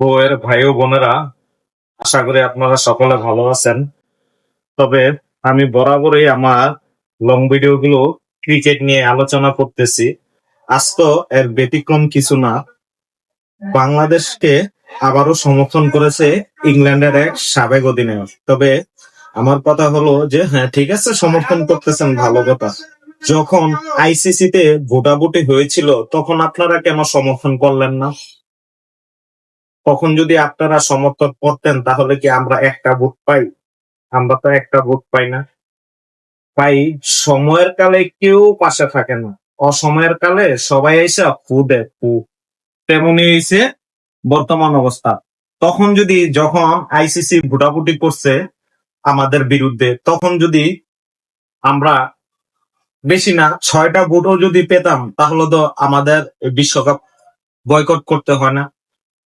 বউয়ের ভাই ও বোনেরা, আশা করি আপনারা সকলে ভালো আছেন। তবে আমি বরাবরই আমার লং ভিডিও গুলো ক্রিকেট নিয়ে আলোচনা করতেছি। আজ তো এর ব্যতিক্রম কিছু না। বাংলাদেশকে আবারও সমর্থন করেছে ইংল্যান্ডের এক সাবেক অধিনায়ক। তবে আমার কথা হলো যে হ্যাঁ ঠিক আছে, সমর্থন করতেছেন, ভালো কথা। যখন আইসিসি তে ভোটাভুটি হয়েছিল, তখন আপনারা কেন সমর্থন করলেন না? তখন যদি আপনারা সমর্থন করতেন, তাহলে কি আমরা একটা ভোট পাই? আমরা তো একটা ভোট পাই না। পাই সময়ের কালে কেউ পাশে থাকে না। অসময়ের কালে সবাই এসে ফু দেয় ফু তেমনই হয়েছে বর্তমান অবস্থা। তখন যদি যখন আইসিসি ভোটাভুটি করছে আমাদের বিরুদ্ধে, তখন যদি আমরা বেশি না, ছয়টা ভোটও যদি পেতাম, তাহলে তো আমাদের বিশ্বকাপ বয়কট করতে হয় না।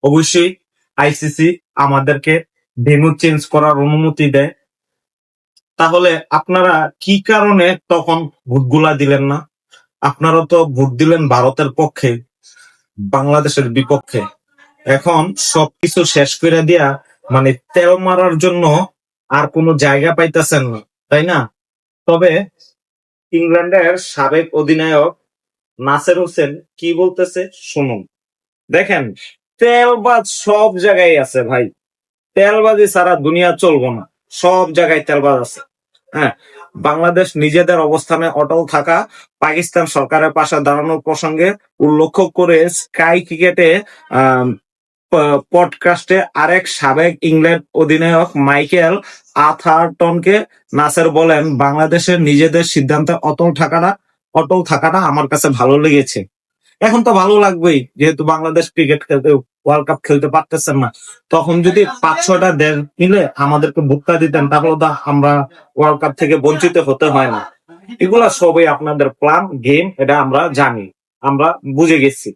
অবশ্যই আইসিসি আমাদেরকে ভেন্যু চেঞ্জ করার অনুমতি দেয়। তাহলে আপনারা কি কারণে তখন ভোটগুলা দিলেন না? আপনারা তো ভোট দিলেন ভারতের পক্ষে, বাংলাদেশের বিপক্ষে। এখন সবকিছু শেষ করে দিয়া মানে তেল মারার জন্য আর কোনো জায়গা পাইতেছেন না, তাই না? তবে ইংল্যান্ডের সাবেক অধিনায়ক নাসের হোসেন কি বলতেছে শুনুন। দেখেন তেলবাজ সব জায়গায় আছে ভাই। তেলবাজি সারা দুনিয়া চলবো না। সব জায়গায় তেলবাজ আছে। হ্যাঁ বাংলাদেশ নিজেদের অবস্থানে অটল থাকা, পাকিস্তান সরকারের পাশে দাঁড়ানোর প্রসঙ্গে উল্লেখ করে স্কাই ক্রিকেটে পডকাস্টে আরেক সাবেক ইংল্যান্ড অধিনায়ক মাইকেল আথারটনকে নাসের বলেন বাংলাদেশের নিজেদের সিদ্ধান্তে অটল থাকাটা অটল থাকাটা আমার কাছে ভালো লেগেছে। এখন তো ভালো লাগবেই, যেহেতু বাংলাদেশ ক্রিকেট খেলতে ওয়ার্ল্ড কাপ খেলতে পারতেছেন না। তখন যদি পাঁচ ছয়টা দেশ মিলে আমাদেরকে ভুক্তা দিতেন, তাহলে তো আমরা ওয়ার্ল্ড কাপ থেকে বঞ্চিত হতে হয় না। এগুলা সবই আপনাদের প্ল্যান গেম এটা আমরা জানি। আমরা বুঝে গেছি।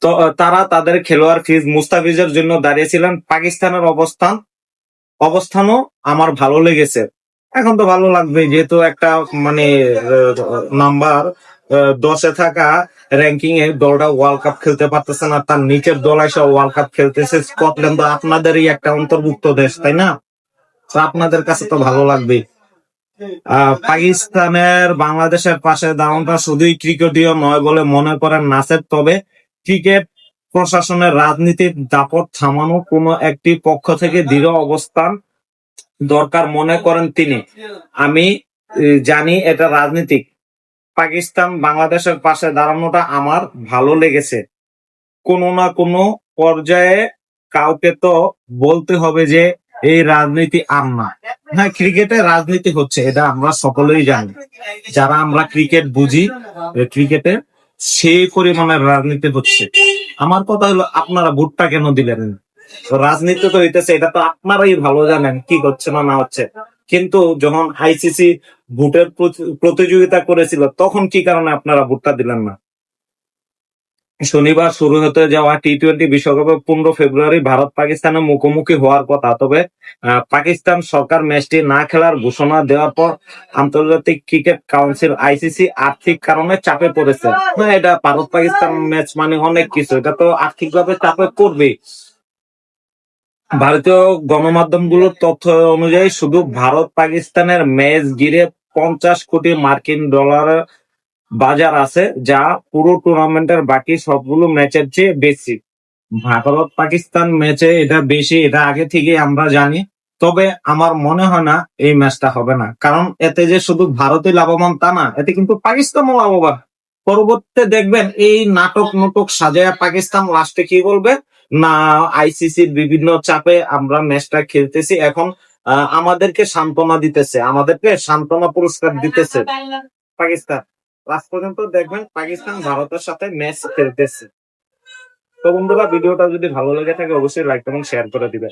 তো তারা তাদের খেলোয়াড় ফিজ মুস্তাফিজের জন্য দাঁড়িয়েছিলেন। পাকিস্তানের অবস্থান, অবস্থানও আমার ভালো লেগেছে। এখন তো ভালো লাগবে, যেহেতু একটা মানে নাম্বার দশে থাকা র্যাঙ্কিং এ দলটা ওয়ার্ল্ড কাপ খেলতে পারতেছে না, তার নিচের দল এসে ওয়ার্ল্ড কাপ খেলতেছে। স্কটল্যান্ড তো আপনাদেরই একটা অন্তর্ভুক্ত দেশ, তাই না? তো আপনাদের কাছে তো ভালো লাগবে। পাকিস্তানের, বাংলাদেশের পাশে দাঁড়ানোটা শুধুই ক্রিকেটীয় নয় বলে মনে করেন নাসের, তবে ক্রিকেট প্রশাসনের রাজনীতির দাপট থামানো কোনো একটি পক্ষ থেকে দৃঢ় অবস্থান দরকার মনে করেন তিনি। আমি জানি এটা রাজনীতিক। পাকিস্তান বাংলাদেশের পাশে দাঁড়ানোটা আমার ভালো লেগেছে। কোনো না কোনো পর্যায়ে কাউকে তো বলতে হবে যে, এই রাজনীতি আর না। হ্যাঁ ক্রিকেটে রাজনীতি হচ্ছে, এটা আমরা সকলেই জানি। যারা আমরা ক্রিকেট বুঝি ক্রিকেটে সেই পরিমাণের রাজনীতি হচ্ছে। আমার কথা হলো, আপনারা ভোটটা কেন দিলেন রাজনীতি তো হইতেছে, এটা তো আপনারাই ভালো জানেন কি হচ্ছে না না হচ্ছে। কিন্তু যখন আইসিসি ভোটের প্রতি- প্রতিযোগিতা করেছিল, তখন কি কারণে আপনারা ভোটটা দিলেন না? শনিবার শুরু হতে যাওয়া টি টোয়েন্টি বিশ্বকাপে পনেরো ফেব্রুয়ারি ভারত পাকিস্তানের মুখোমুখি হওয়ার কথা। তবে পাকিস্তান সরকার ম্যাচটি না খেলার ঘোষণা দেওয়ার পর আন্তর্জাতিক ক্রিকেট কাউন্সিল আইসিসি আর্থিক কারণে চাপে পড়েছে। এটা ভারত পাকিস্তান ম্যাচ মানে অনেক কিছু, এটা তো আর্থিকভাবে চাপে পড়বে ভারতীয় গণমাধ্যমগুলোর তথ্য অনুযায়ী শুধু ভারত পাকিস্তানের ম্যাচ ঘিরে পঞ্চাশ কোটি মার্কিন ডলারের বাজার আছে, যা পুরো টুর্নামেন্টের বাকি সবগুলো ম্যাচের চেয়ে বেশি। ভারত পাকিস্তান ম্যাচে এটা বেশি, এটা আগে থেকে আমরা জানি। তবে আমার মনে হয় না এই ম্যাচটা হবে না, কারণ এতে যে শুধু ভারতই লাভবান তা না, এতে কিন্তু পাকিস্তানও লাভবান। পরবর্তীতে দেখবেন এই নাটক নাটক সাজায়া পাকিস্তান লাস্টে কি বলবে? না আইসিসির বিভিন্ন চাপে আমরা ম্যাচটা খেলতেছি। এখন আহ, আমাদেরকে সান্ত্বনা দিতেছে। আমাদেরকে সান্ত্বনা পুরস্কার দিতেছে। পাকিস্তান। লাস্ট পর্যন্ত দেখবেন পাকিস্তান ভারতের সাথে ম্যাচ খেলতেছে। তো বন্ধুরা ভিডিওটা যদি ভালো লেগে থাকে অবশ্যই লাইক এবং শেয়ার করে দিবেন।